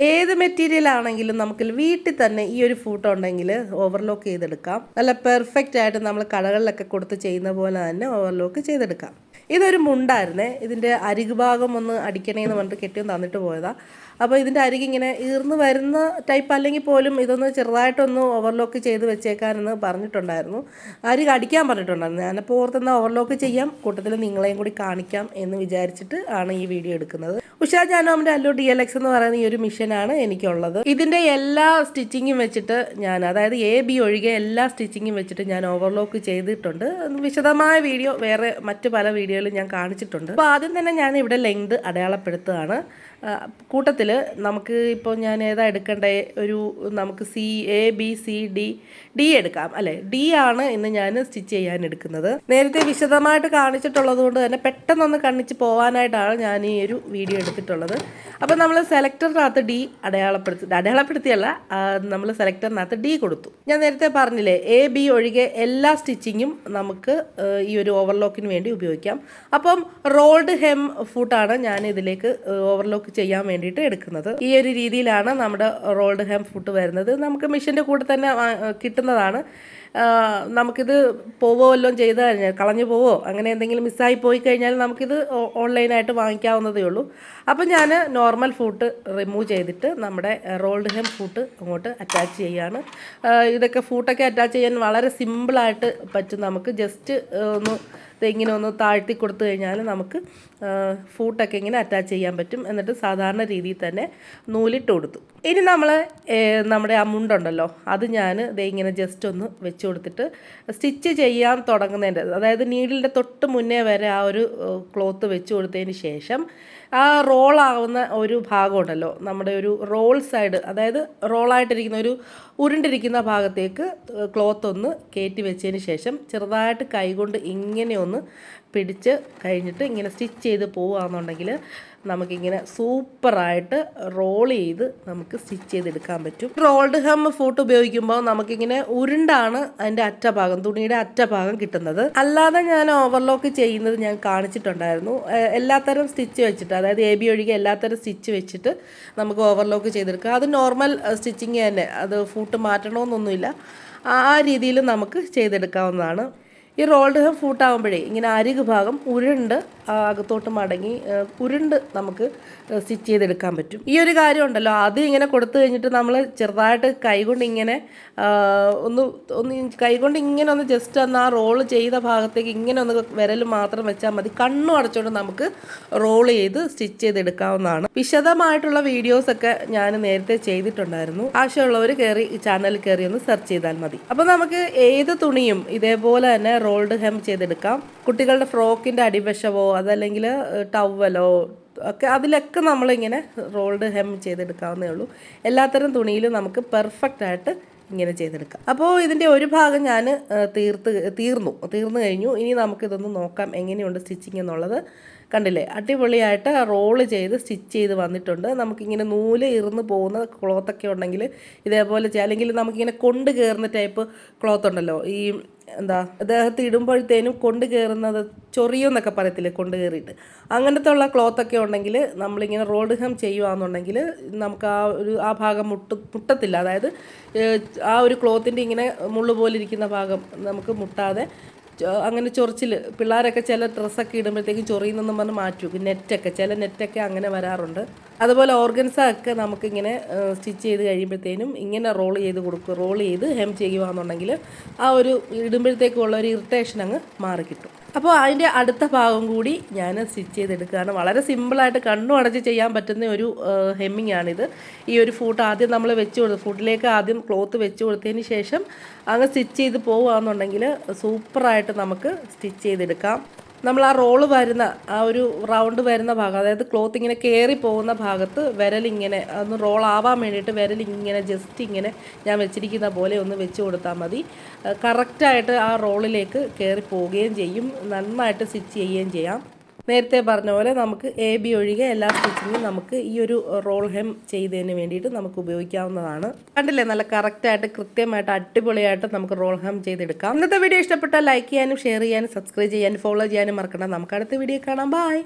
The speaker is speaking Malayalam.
ഏത് മെറ്റീരിയൽ ആണെങ്കിലും നമുക്ക് വീട്ടിൽ തന്നെ ഈ ഒരു ഫോട്ടോ ഉണ്ടെങ്കിൽ ഓവർലോക്ക് ചെയ്തെടുക്കാം. നല്ല പെർഫെക്റ്റ് ആയിട്ട് നമ്മൾ കടകളിലൊക്കെ കൊടുത്ത് ചെയ്യുന്ന പോലെ തന്നെ ഓവർലോക്ക് ചെയ്തെടുക്കാം. ഇതൊരു മുണ്ടായിരുന്നേ. ഇതിന്റെ അരികുഭാഗം ഒന്ന് അടിക്കണേന്ന് പറഞ്ഞിട്ട് കെട്ടിയും തന്നിട്ട് പോയതാണ് അപ്പോൾ ഇതിന്റെ അരികിങ്ങനെ ഈർന്ന് വരുന്ന ടൈപ്പ് അല്ലെങ്കിൽ പോലും ഇതൊന്ന് ചെറുതായിട്ടൊന്ന് ഓവർലോക്ക് ചെയ്ത് വെച്ചേക്കാനെന്ന് പറഞ്ഞിട്ടുണ്ടായിരുന്നു. അരി അടിക്കാൻ പറഞ്ഞിട്ടുണ്ടായിരുന്നു. ഞാനപ്പോൾ ഓർത്തുനിന്ന് ഓവർലോക്ക് ചെയ്യാം കൂട്ടത്തിൽ നിങ്ങളെയും കൂടി കാണിക്കാം എന്ന് വിചാരിച്ചിട്ട് ആണ് ഈ വീഡിയോ എടുക്കുന്നത്. ഉഷാ ജാനോമിന്റെ അല്ലു ഡി എൽ എക്സ് എന്ന് പറയുന്ന ഈ ഒരു മിഷനാണ് എനിക്കുള്ളത്. ഇതിന്റെ എല്ലാ സ്റ്റിച്ചിങ്ങും വെച്ചിട്ട് ഞാൻ അതായത് എ ബി ഒഴികെ എല്ലാ സ്റ്റിച്ചിങ്ങും വെച്ചിട്ട് ഞാൻ ഓവർലോക്ക് ചെയ്തിട്ടുണ്ട്. വിശദമായ വീഡിയോ വേറെ മറ്റു പല വീഡിയോയിലും ഞാൻ കാണിച്ചിട്ടുണ്ട്. അപ്പോൾ ആദ്യം തന്നെ ഞാൻ ഇവിടെ ലെങ്ത് അടയാളപ്പെടുത്തുകയാണ്. കൂട്ടത്തിൽ നമുക്ക് ഇപ്പോൾ ഞാൻ ഏതാ എടുക്കേണ്ട? ഒരു നമുക്ക് C A B C D D എടുക്കാം അല്ലേ? ഡി ആണ് ഇന്ന് ഞാൻ സ്റ്റിച്ച് ചെയ്യാൻ എടുക്കുന്നത്. നേരത്തെ വിശദമായിട്ട് കാണിച്ചിട്ടുള്ളത് കൊണ്ട് തന്നെ പെട്ടെന്നൊന്ന് കണ്ണിച്ച് പോകാനായിട്ടാണ് ഞാൻ ഈ ഒരു വീഡിയോ എടുത്തിട്ടുള്ളത്. അപ്പോൾ നമ്മൾ സെലക്ടറിനകത്ത് ഡി അടയാളപ്പെടുത്തി അടയാളപ്പെടുത്തിയല്ല നമ്മൾ സെലക്ടറിനകത്ത് ഡി കൊടുത്തു. ഞാൻ നേരത്തെ പറഞ്ഞില്ലേ എ ബി ഒഴികെ എല്ലാ സ്റ്റിച്ചിങ്ങും നമുക്ക് ഈ ഒരു ഓവർലോക്കിന് വേണ്ടി ഉപയോഗിക്കാം. അപ്പം റോൾഡ് ഹെം ഫുട്ടാണ് ഞാൻ ഇതിലേക്ക് ഓവർലോക്ക് ചെയ്യാൻ വേണ്ടിയിട്ട് എടുക്കുന്നത്. ഈ ഒരു രീതിയിലാണ് നമ്മുടെ റോൾഡ് ഹാം ഫുഡ് വരുന്നത്. നമുക്ക് മെഷീന്റെ കൂടെ തന്നെ കിട്ടുന്നതാണ്. നമുക്കിത് പോവോ വല്ലതും ചെയ്ത് കഴിഞ്ഞാൽ കളഞ്ഞു പോവോ അങ്ങനെ എന്തെങ്കിലും മിസ്സായി പോയി കഴിഞ്ഞാൽ നമുക്കിത് ഓൺലൈനായിട്ട് വാങ്ങിക്കാവുന്നതേ ഉള്ളൂ. അപ്പം ഞാൻ നോർമൽ ഫുഡ് റിമൂവ് ചെയ്തിട്ട് നമ്മുടെ റോൾഡ് ഹെം ഫുഡ് അങ്ങോട്ട് അറ്റാച്ച് ചെയ്യുകയാണ് ഇതൊക്കെ ഫുഡൊക്കെ അറ്റാച്ച് ചെയ്യാൻ വളരെ സിമ്പിളായിട്ട് പറ്റും. നമുക്ക് ജസ്റ്റ് ഒന്ന് ഇങ്ങനെ ഒന്ന് താഴ്ത്തി കൊടുത്തു കഴിഞ്ഞാൽ നമുക്ക് ഫൂട്ടൊക്കെ ഇങ്ങനെ അറ്റാച്ച് ചെയ്യാൻ പറ്റും. എന്നിട്ട് സാധാരണ രീതിയിൽ തന്നെ നൂലിട്ട് കൊടുത്തു. ഇനി നമ്മൾ നമ്മുടെ ആ മുണ്ടുണ്ടല്ലോ അത് ഞാൻ ദേ ഇങ്ങനെ ജസ്റ്റ് ഒന്ന് വെച്ച് കൊടുത്തിട്ട് സ്റ്റിച്ച് ചെയ്യാൻ തുടങ്ങുന്നതിന്റെ അതായത് നീഡിലിന്റെ തൊട്ട് മുന്നേ വരെ ആ ഒരു ക്ലോത്ത് വെച്ച് കൊടുത്തതിന് ശേഷം ആ റോളാവുന്ന ഒരു ഭാഗമുണ്ടല്ലോ നമ്മുടെ ഒരു റോൾ സൈഡ് അതായത് റോളായിട്ടിരിക്കുന്ന ഒരു ഉരുണ്ടിരിക്കുന്ന ഭാഗത്തേക്ക് ക്ലോത്ത് ഒന്ന് കയറ്റി വെച്ചതിന് ശേഷം ചെറുതായിട്ട് കൈകൊണ്ട് ഇങ്ങനെ ഒന്ന് പിടിച്ച് കഴിഞ്ഞിട്ട് ഇങ്ങനെ സ്റ്റിച്ച് ചെയ്ത് പോവുകയാണെന്നുണ്ടെങ്കിൽ നമുക്കിങ്ങനെ സൂപ്പറായിട്ട് റോൾ ചെയ്ത് നമുക്ക് സ്റ്റിച്ച് ചെയ്തെടുക്കാൻ പറ്റും. റോൾഡ് ഹം ഫോട്ട് ഉപയോഗിക്കുമ്പോൾ നമുക്കിങ്ങനെ ഉരുണ്ടാണ് അതിന്റെ അറ്റഭാഗം തുണിയുടെ അറ്റഭാഗം കിട്ടുന്നത്. അല്ലാതെ ഞാൻ ഓവർലോക്ക് ചെയ്യുന്നത് ഞാൻ കാണിച്ചിട്ടുണ്ടായിരുന്നു. എല്ലാത്തരം സ്റ്റിച്ച് വെച്ചിട്ട് അതായത് എ ബി ഒഴികെ എല്ലാത്തരം സ്റ്റിച്ച് വെച്ചിട്ട് നമുക്ക് ഓവർലോക്ക് ചെയ്തെടുക്കാം. അത് നോർമൽ സ്റ്റിച്ചിങ് തന്നെ. അത് ഫൂട്ട് മാറ്റണമെന്നൊന്നുമില്ല. ആ രീതിയിൽ നമുക്ക് ചെയ്തെടുക്കാവുന്നതാണ്. ഈ റോൾഡ് ഫൂട്ടാകുമ്പോഴേ ഇങ്ങനെ അരികു ഭാഗം ഉരുണ്ട് അകത്തോട്ട് മടങ്ങി ഉരുണ്ട് നമുക്ക് സ്റ്റിച്ച് ചെയ്തെടുക്കാൻ പറ്റും. ഈ ഒരു കാര്യം ഉണ്ടല്ലോ അത് ഇങ്ങനെ കൊടുത്തു കഴിഞ്ഞിട്ട് നമ്മൾ ചെറുതായിട്ട് കൈകൊണ്ട് ഇങ്ങനെ ഒന്ന് ഒന്ന് കൈകൊണ്ട് ഇങ്ങനെ ഒന്ന് ജസ്റ്റ് ഒന്ന് ആ റോൾ ചെയ്ത ഭാഗത്തേക്ക് ഇങ്ങനെ ഒന്ന് വിരൽ മാത്രം വെച്ചാൽ മതി. കണ്ണും അടച്ചുകൊണ്ട് നമുക്ക് റോൾ ചെയ്ത് സ്റ്റിച്ച് ചെയ്തെടുക്കാവുന്നതാണ്. വിശദമായിട്ടുള്ള വീഡിയോസൊക്കെ ഞാൻ നേരത്തെ ചെയ്തിട്ടുണ്ടായിരുന്നു. ആവശ്യമുള്ളവർ കയറി ഈ ചാനൽ കയറി ഒന്ന് സെർച്ച് ചെയ്താൽ മതി. അപ്പോൾ നമുക്ക് ഏത് തുണിയും ഇതേപോലെ തന്നെ റോൾഡ് ഹെം ചെയ്തെടുക്കാം. കുട്ടികളുടെ ഫ്രോക്കിന്റെ അടിവശമോ അതല്ലെങ്കിൽ ടവലോ ഒക്കെ അതിലൊക്കെ നമ്മളിങ്ങനെ റോൾഡ് ഹെം ചെയ്തെടുക്കാവുന്നേ ഉള്ളൂ. എല്ലാത്തരം തുണിയിലും നമുക്ക് പെർഫെക്റ്റ് ആയിട്ട് ഇങ്ങനെ ചെയ്തെടുക്കാം. അപ്പോൾ ഇതിന്റെ ഒരു ഭാഗം ഞാൻ തീർത്ത് തീർന്നു. തീർന്നു കഴിഞ്ഞു. ഇനി നമുക്കിതൊന്ന് നോക്കാം എങ്ങനെയുണ്ട് സ്റ്റിച്ചിങ് എന്നുള്ളത്. കണ്ടില്ലേ? അടിപൊളിയായിട്ട് റോൾ ചെയ്ത് സ്റ്റിച്ച് ചെയ്ത് വന്നിട്ടുണ്ട്. നമുക്കിങ്ങനെ നൂൽ ഇറന്ന് പോകുന്ന ക്ലോത്തൊക്കെ ഉണ്ടെങ്കിൽ ഇതേപോലെ ചെയ്യാം. അല്ലെങ്കിൽ നമുക്കിങ്ങനെ കൊണ്ട് കയറുന്ന ടൈപ്പ് ക്ലോത്ത് ഉണ്ടല്ലോ. ഈ എന്താ ദേഹത്ത് ഇടുമ്പോഴത്തേനും കൊണ്ട് കയറുന്നത് ചൊറിയെന്നൊക്കെ പറയത്തില്ലേ കൊണ്ട് കയറിയിട്ട് അങ്ങനത്തെ ഉള്ള ക്ലോത്തൊക്കെ ഉണ്ടെങ്കിൽ നമ്മളിങ്ങനെ റോഡ് ഹം ചെയ്യുകയാണെന്നുണ്ടെങ്കിൽ നമുക്ക് ആ ഒരു ആ ഭാഗം മുട്ട് മുട്ടത്തില്ല. അതായത് ആ ഒരു ക്ലോത്തിന്റെ ഇങ്ങനെ മുള്ളു പോലിരിക്കുന്ന ഭാഗം നമുക്ക് മുട്ടാതെ അങ്ങനെ ചൊറിച്ചിൽ പിള്ളേരൊക്കെ ചില ഡ്രസ്സൊക്കെ ഇടുമ്പോഴത്തേക്കും ചൊറിയുന്നെന്നും പറഞ്ഞ് മാറ്റും. നെറ്റൊക്കെ ചില നെറ്റൊക്കെ അങ്ങനെ വരാറുണ്ട്. അതുപോലെ ഓർഗൻസ ഒക്കെ നമുക്കിങ്ങനെ സ്റ്റിച്ച് ചെയ്ത് കഴിയുമ്പോഴത്തേനും ഇങ്ങനെ റോൾ ചെയ്ത് കൊടുക്കും. റോൾ ചെയ്ത് ഹെം ചെയ്യുകയാണെന്നുണ്ടെങ്കിൽ ആ ഒരു ഇടുമ്പോഴത്തേക്കുള്ള ഒരു ഇറിറ്റേഷൻ അങ്ങ് മാറിക്കിട്ടും. അപ്പോൾ അതിന്റെ അടുത്ത ഭാഗം കൂടി ഞാൻ സ്റ്റിച്ച് ചെയ്തെടുക്കുകയാണ് വളരെ സിമ്പിളായിട്ട് കണ്ണു അടച്ച് ചെയ്യാൻ പറ്റുന്ന ഒരു ഹെമ്മിങ് ആണിത് ഈ ഒരു ഫൂട്ട് ആദ്യം നമ്മൾ വെച്ച് കൊടുത്ത് ഫുഡിലേക്ക് ആദ്യം ക്ലോത്ത് വെച്ച് കൊടുത്തതിന് ശേഷം അങ്ങ് സ്റ്റിച്ച് ചെയ്ത് പോവുകയാണെന്നുണ്ടെങ്കിൽ സൂപ്പറായിട്ട് നമുക്ക് സ്റ്റിച്ച് ചെയ്തെടുക്കാം. നമ്മൾ ആ റോൾ വരുന്ന ആ ഒരു റൗണ്ട് വരുന്ന ഭാഗം അതായത് ക്ലോത്ത് ഇങ്ങനെ കയറി പോകുന്ന ഭാഗത്ത് വിരലിങ്ങനെ ഒന്ന് ആവാൻ വേണ്ടിയിട്ട് വിരലിങ്ങനെ ജസ്റ്റ് ഇങ്ങനെ ഞാൻ വെച്ചിരിക്കുന്ന പോലെ ഒന്ന് വെച്ച് കൊടുത്താൽ മതി. കറക്റ്റായിട്ട് ആ റോളിലേക്ക് കയറി പോവുകയും ചെയ്യും. നന്നായിട്ട് സ്റ്റിച്ച് ചെയ്യുകയും ചെയ്യാം. നേരത്തെ പറഞ്ഞ പോലെ നമുക്ക് എ ബി ഒഴികെ എല്ലാ സ്റ്റിച്ചിങ്ങും നമുക്ക് ഈ ഒരു റോൾ ഹെം ചെയ്തതിന് വേണ്ടിയിട്ട് നമുക്ക് ഉപയോഗിക്കാവുന്നതാണ്. കണ്ടില്ലേ? നല്ല കറക്റ്റായിട്ട് കൃത്യമായിട്ട് അടിപൊളിയായിട്ട് നമുക്ക് റോൾ ഹെം ചെയ്തെടുക്കാം. ഇന്നത്തെ വീഡിയോ ഇഷ്ടപ്പെട്ടാൽ ലൈക്ക് ചെയ്യാനും ഷെയർ ചെയ്യാനും സബ്സ്ക്രൈബ് ചെയ്യാനും ഫോളോ ചെയ്യാനും മറക്കണം നമുക്ക് അടുത്ത വീഡിയോ കാണാം. ബൈ